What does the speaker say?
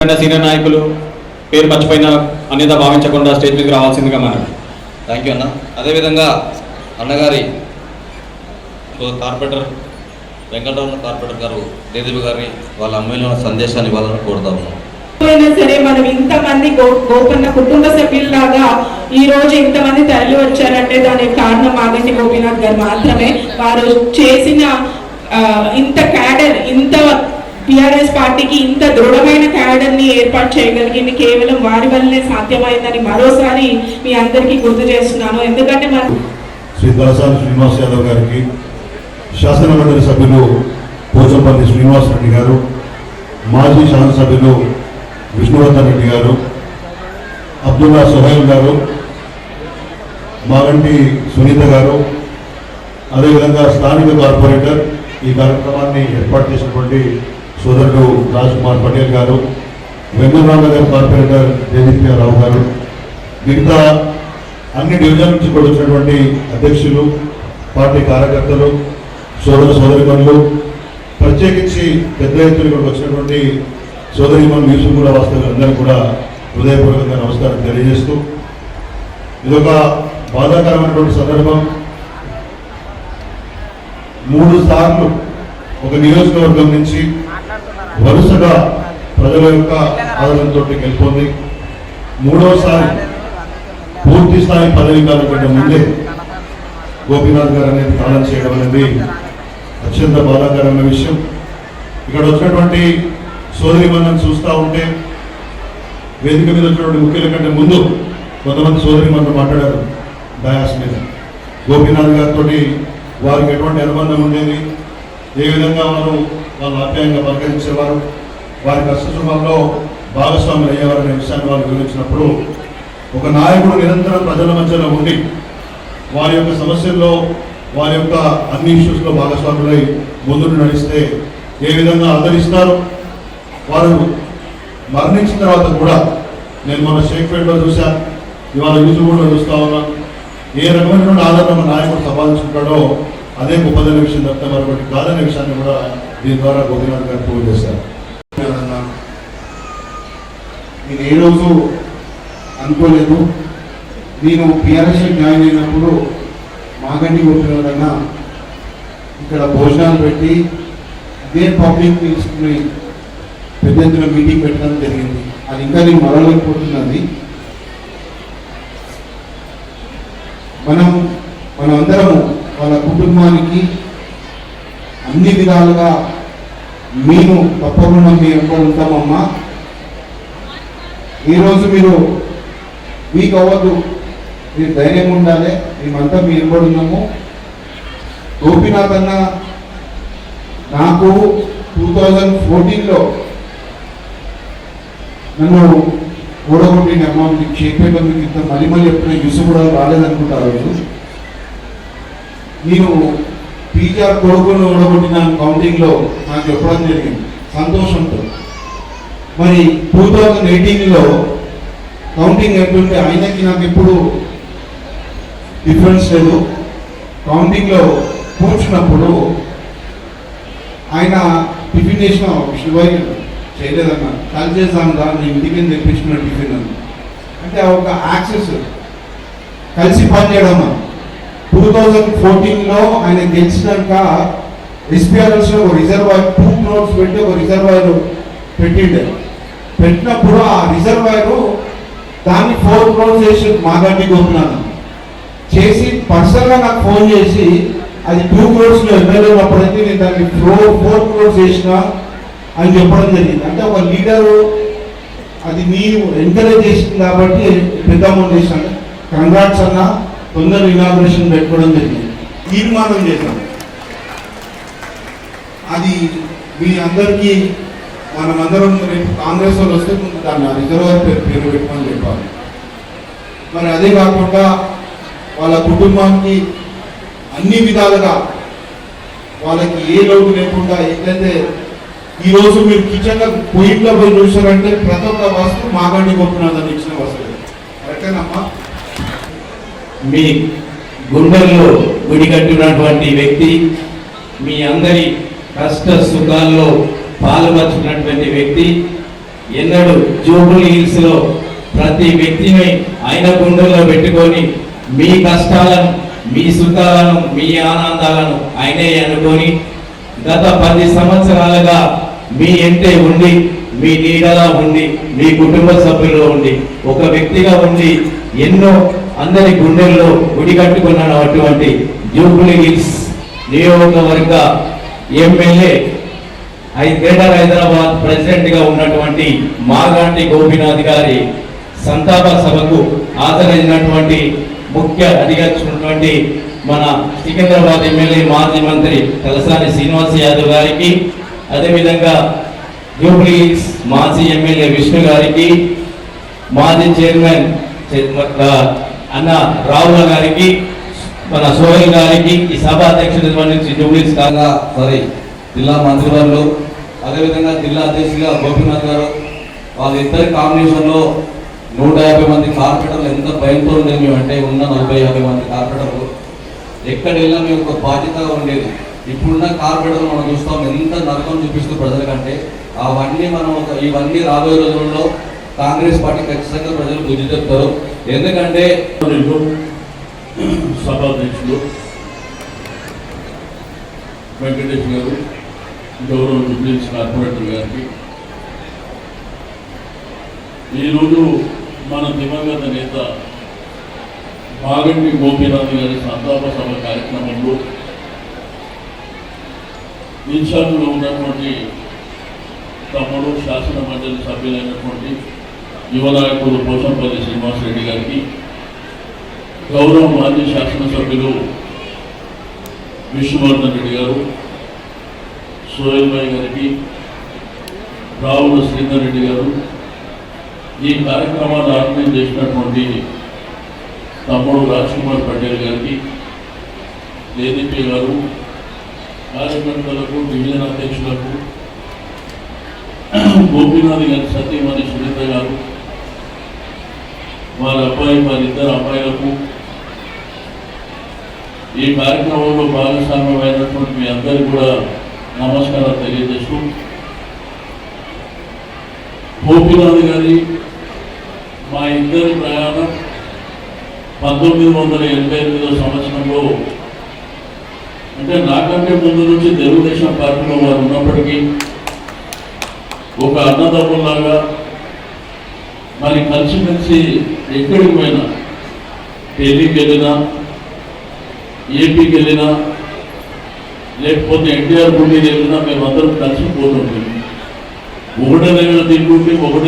Senior నాయకులు పేరు మర్చిపోయిన అనేది భావించకుండా స్టేజ్ మీదకి రావాల్సిందిగా మనం థ్యాంక్ యూ అన్న. అదేవిధంగా అన్నగారి కార్పొరేటర్ వెంకటరమణ కార్పొరేటర్ గారు దేదీప్ గారిని వాళ్ళ అమ్మాయిల సందేశాన్ని ఇవ్వాలని కోరుతా ఉన్నాం. అయినా సరే మనం ఇంతమంది గో గోపన్న కుటుంబ సభ్యుల్లాగా ఈ రోజు ఇంతమంది తరలి వచ్చారంటే దానికి కారణం మాగంటి గోపీనాథ్ గారు మాత్రమే. వారు చేసిన ఇంత క్యాడర్ ఇంత టిఆర్ఎస్ పార్టీకి ఇంత దృఢమైన క్యాడర్ని ఏర్పాటు చేయగలిగింది కేవలం వారి వల్లనే సాధ్యమైందని మరోసారి మీ అందరికీ గుర్తు చేస్తున్నాను. ఎందుకంటే మన శ్రీ దాసాని శ్రీనివాస్ యాదవ్ గారికి శాసనమండలి సభ్యులు పోచంపల్లి శ్రీనివాస్ రెడ్డి గారు మాజీ శాసనసభ్యులు విష్ణువర్ధన్ రెడ్డి గారు అబ్దుల్లా సుహైల్ గారు మాగంటి సునీత గారు అదేవిధంగా స్థానిక కార్పొరేటర్ ఈ కార్యక్రమాన్ని ఏర్పాటు చేసినటువంటి సోదరుడు రాజ్ కుమార్ పటేల్ గారు వెంగళరావు కార్పొరేటర్ దేదీప్య రావు గారు మిగతా అన్ని డివిజన్ నుంచి కూడా వచ్చినటువంటి అధ్యక్షులు పార్టీ కార్యకర్తలు సోదర సోదరిమణులు ప్రత్యేకించి పెద్ద ఎత్తున ఇక్కడికి వచ్చినటువంటి సోదరిమణులు యూసుఫ్ కూడా వాస్తవులందరూ కూడా హృదయపూర్వకంగా నమస్కారం తెలియజేస్తూ ఇదొక బాధాకరమైనటువంటి సందర్భం. మూడు సార్లు ఒక నియోజకవర్గం నుంచి వరుసగా ప్రజల యొక్క ఆదరణతో గెలుపొంది. మూడోసారి పూర్తి స్థాయి పదవి కాలం కంటే ముందే గోపీనాథ్ గారు అనేది కాలం చేయడం అనేది అత్యంత బాధాకరమైన విషయం. ఇక్కడ వచ్చినటువంటి సోదరి మనం చూస్తూ ఉంటే వేదిక మీద వచ్చినటువంటి ముఖ్యుల కంటే ముందు కొంతమంది సోదరి మనతో మాట్లాడారు. డయాస్ మీద. గోపీనాథ్ గారితో వారికి ఎటువంటి అనుబంధం ఉండేది? ఏ విధంగా వారు వాళ్ళు ఆప్యాయంగా పలకరించేవారు వారి కష్టసుఖంలో భాగస్వాములు అయ్యేవారనే విషయాన్ని వాళ్ళు వివరించినప్పుడు ఒక నాయకుడు నిరంతరం ప్రజల మధ్యలో ఉండి వారి యొక్క సమస్యల్లో వారి యొక్క అన్ని ఇష్యూస్లో భాగస్వాములై ముందుకు నడిస్తే ఏ విధంగా ఆదరిస్తారు? వారు మరణించిన తర్వాత కూడా నేను మన షేక్పేటలో చూశాను ఇవాళ యూజుగూడలో చూస్తా ఉన్నాను ఏ రకమైనటువంటి ఆదరణ నాయకుడు సంపాదించుకుంటాడో అదే గొప్పదైన విషయం తప్పితే మరొకటి కాదనే విషయాన్ని కూడా దీని ద్వారా గోపీనాథ్ గారు ప్రూవ్ చేశారు. నేను ఏ రోజు అనుకోలేదు. నేను పిఆర్ఎస్ జాయిన్ అయినప్పుడు మాగండి గోపినాథన్న ఇక్కడ భోజనాలు పెట్టి ఇదే పబ్లిక్ తీసుకుని పెద్ద ఎత్తున మీటింగ్ పెట్టడం జరిగింది. అది ఇంకా నేను మరవలేకపోతున్నది. మనం మనం అందరము కుటుంబానికి అన్ని విధాలుగా మేము తప్పకుండా మీ ఎంతో ఉంటామమ్మా. ఈరోజు మీరు వీక్ అవ్వద్దు. మీరు ధైర్యం ఉండాలి. మేమంతా మీ ఎంబడి ఉన్నాము. గోపీనాథ్ అన్న నాకు టూ థౌజండ్ ఫోర్టీన్లో నన్ను కూడగొట్టిన అమౌంట్ చేపేట మీకు ఇంత మళ్ళీ మళ్ళీ ఎప్పుడైనా యూస్ కూడా రాలేదనుకుంటారు రోజు. నేను టీచర్ కొడుకును ఓడగొట్టిన కౌంటింగ్లో నాకు చెప్పడం జరిగింది. సంతోషంతో మరి టూ థౌజండ్ ఎయిటీన్లో కౌంటింగ్ ఎటువంటి ఆయనకి నాకు ఎప్పుడు డిఫరెన్స్ లేదు. కౌంటింగ్లో కూర్చున్నప్పుడు ఆయన టిఫిన్ చేసిన శివాయి చేయలేదన్న. కాల్ చేసాం రా నీ ఇంటికి తెప్పించిన టిఫిన్ అని. అంటే ఒక యాక్సెస్ కలిసి పనిచేయడం టూ థౌజండ్ ఫోర్టీన్లో ఆయన గెలిచినాక ఎస్పీఆర్ఎస్ ఒక రిజర్వాయర్ టూ క్రోర్స్ పెట్టి ఒక రిజర్వాయర్ పెట్టిండే. పెట్టినప్పుడు ఆ రిజర్వాయర్ దాన్ని ఫోర్ క్రోర్స్ చేసి మాగంటి గోపినాథ్ చేసి పర్సనల్గా నాకు ఫోన్ చేసి అది టూ క్రోర్స్లో ఎమ్మెల్యే ఉన్నప్పుడైతే నేను దాన్ని ఫోర్ ఫోర్ క్రోర్స్ చేసిన అని చెప్పడం జరిగింది. అంటే ఒక లీడరు అది నీవు ఎంకరేజ్ చేసింది కాబట్టి పెద్ద అమౌంట్ చేసిన కంగ్రాట్స్ అన్నా. తొందర ఇనాగ్రేషన్ పెట్టుకోవడం జరిగింది. తీర్మానం చేశాం. అది మీ అందరికీ మనమందరం రేపు కాంగ్రెస్ వాళ్ళు వస్తే ముందు దాన్ని రిజర్వర్ పేరు పేరు పెట్టుకొని చెప్పాలి. మరి అదే కాకుండా వాళ్ళ కుటుంబానికి అన్ని విధాలుగా వాళ్ళకి ఏ లోటు లేకుండా ఏంటంటే ఈ రోజు మీరు కిచెన్లో లో పోయి చూసారంటే ప్రతి ఒక్క వస్తువు మాగండి గొప్పనాథని ఇచ్చిన వస్తువు. కరెక్టేనమ్మా? మీ గుండెల్లో గుడికట్టినటువంటి వ్యక్తి మీ అందరి కష్ట సుఖాల్లో పాల్పంచుకున్నటువంటి వ్యక్తి ఎన్నడూ జూబుల్ హిల్స్లో ప్రతి వ్యక్తిని ఆయన గుండెల్లో పెట్టుకొని మీ కష్టాలను మీ సుఖాలను మీ ఆనందాలను ఆయనే అనుకొని గత పది సంవత్సరాలుగా మీ ఎంటే ఉండి మీ నీడలా ఉండి మీ కుటుంబ సభ్యుల్లో ఉండి ఒక వ్యక్తిగా ఉండి ఎన్నో అందరి గుండెల్లో గుడి అటువంటి జూబుల్ హిల్స్ నియోజకవర్గ ఎమ్మెల్యే గ్రేటర్ హైదరాబాద్ ప్రెసిడెంట్గా ఉన్నటువంటి మాగాంటి గోపీనాథ్ గారి సంతాప సభకు హాజరైనటువంటి ముఖ్య అధికారి మన సికింద్రాబాద్ ఎమ్మెల్యే మాజీ మంత్రి తలసాని శ్రీనివాస్ యాదవ్ గారికి అదేవిధంగా జూబ్లీస్ మాజీ ఎమ్మెల్యే విష్ణు గారికి మాజీ చైర్మన్ అన్న రావుల గారికి మన సోహెల్ గారికి ఈ సభ అధ్యక్షుడు నుంచి జూబ్లీస్ కాగా సారీ జిల్లా మంత్రివర్లు అదేవిధంగా జిల్లా అధ్యక్షులుగా గోపీనాథ్ గారు వాళ్ళిద్దరి కాంబినేషన్లో నూట యాభై మంది కార్పొరేటర్లు ఎంత భయంతో ఉండేది అంటే ఉన్న నలభై యాభై మంది కార్పొరేటర్లు. ఎక్కడ వెళ్ళినా మేము ఒక బాధ్యతగా ఉండేది. ఇప్పుడున్న కార్పొరేటర్లు మనం చూస్తాం ఎంత నరకం చూపిస్తూ ప్రజలకంటే. అవన్నీ మనం ఒక ఇవన్నీ రాబోయే రోజుల్లో కాంగ్రెస్ పార్టీ ఖచ్చితంగా ప్రజలు గుర్తు చెప్తారు ఎందుకంటే సభాధ్యక్షులు వెంకటేష్ గారు గౌరవ జుబ్లీస్ కార్పొరేటర్ గారికి. ఈరోజు మన దివంగత నేత మాగంటి గోపీనాథ్ గారి సంతాప సభ కార్యక్రమంలో ఇన్ఛార్జ్లో ఉన్నటువంటి తమ్ముడు శాసన మండలి సభ్యులైనటువంటి యువనాయకుడు నాయకుడు శ్రీనివాస్ రెడ్డి గారికి గౌరవ మాజీ శాసనసభ్యులు విష్ణువర్ధన్ రెడ్డి గారు సోహెల్ గారికి రావుల శ్రీధర్ రెడ్డి గారు ఈ కార్యక్రమాన్ని ఆర్గనైజ్ చేసినటువంటి తమ్ముడు రాజ్ కుమార్ పటేల్ గారికి ఏదీపీ గారు కార్యకర్తలకు డివిజన్ అధ్యక్షులకు గోపీనాథ్ గారి సత్యమణి సునీత గారు వారి అబ్బాయి వారి ఇద్దరు అబ్బాయిలకు ఈ కార్యక్రమంలో భాగస్వామ్యమైనటువంటి మీ అందరికీ కూడా నమస్కారం తెలియజేస్తూ గోపీనాథ్ గారి మా ఇద్దరి ప్రయాణం పంతొమ్మిది వందల ఎనభై ఎనిమిదో సంవత్సరంలో అంటే నాకంటే ముందు నుంచి తెలుగుదేశం పార్టీలో వారు ఉన్నప్పటికీ ఒక అన్నదమ్ములాగా మరి కలిసిమెలిసి ఎక్కడికి పోయినా? ఢిల్లీకి వెళ్ళినా? ఏపీకి వెళ్ళినా? లేకపోతే ఎన్టీఆర్ గుండీకి వెళ్ళినా? మేమందరం కలిసి పోతుంటుంది ఒకటే తిరుగుతుంది తింటుంటే ఒకటే